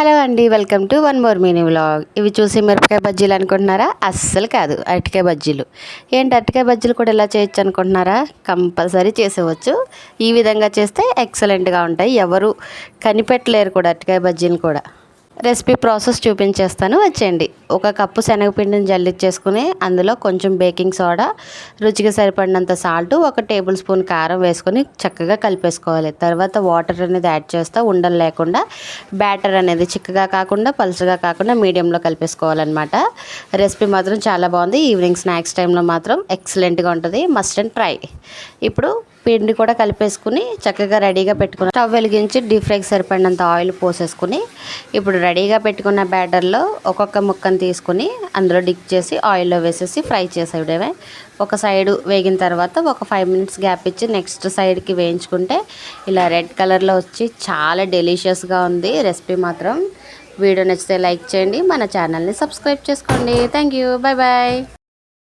Hello అండి welcome to one more mini vlog. ఇవి చూసి మిరపకాయ బజ్జీలు అనుకుంటున్నారా? అస్సలు కాదు అరటికాయ బజ్జీలు. ఏంటి అరటికాయ బజ్జీలు కూడా ఇలా చేయొచ్చు అనుకుంటున్నారా? కంపల్సరీ చేసేవచ్చు. ఈ విధంగా చేస్తే ఎక్సలెంట్గా ఉంటాయి. ఎవరు కనిపెట్టలేరు కూడా అరటికాయ బజ్జీలు కూడా. రెసిపీ ప్రాసెస్ చూపించేస్తాను. వచ్చేయండి. ఒక కప్పు శనగపిండిని జల్లిచ్చేసుకుని అందులో కొంచెం బేకింగ్ సోడా రుచికి సరిపడినంత సాల్ట్ ఒక టేబుల్ స్పూన్ కారం వేసుకొని చక్కగా కలిపేసుకోవాలి. తర్వాత వాటర్ అనేది యాడ్ చేస్తా ఉండలు లేకుండా బ్యాటర్ అనేది చిక్కగా కాకుండా పలుచగా కాకుండా మీడియంలో కలిపేసుకోవాలన్నమాట. రెసిపీ మాత్రం చాలా బాగుంది. ఈవినింగ్ స్నాక్స్ టైంలో మాత్రం ఎక్సలెంట్గా ఉంటుంది. Must and try. ఇప్పుడు పిండి కూడా కలిపేసుకుని చక్కగా రెడీగా పెట్టుకుని స్టవ్ వెలిగించి డీప్ ఫ్రైకి సరిపడినంత ఆయిల్ పోసేసుకుని ఇప్పుడు రెడీగా పెట్టుకున్న బ్యాటర్లో ఒక్కొక్క ముక్కను తీసుకుని అందులో డిక్ చేసి ఆయిల్లో వేసేసి ఫ్రై చేసేయడమే ఒక సైడు వేగిన తర్వాత ఒక ఫైవ్ మినిట్స్ గ్యాప్ ఇచ్చి నెక్స్ట్ సైడ్కి వేయించుకుంటే ఇలా రెడ్ కలర్లో వచ్చి చాలా డెలిషియస్గా ఉంది రెసిపీ మాత్రం. వీడియో నచ్చితే లైక్ చేయండి మన ఛానల్ని సబ్స్క్రైబ్ చేసుకోండి. Thank you. Bye bye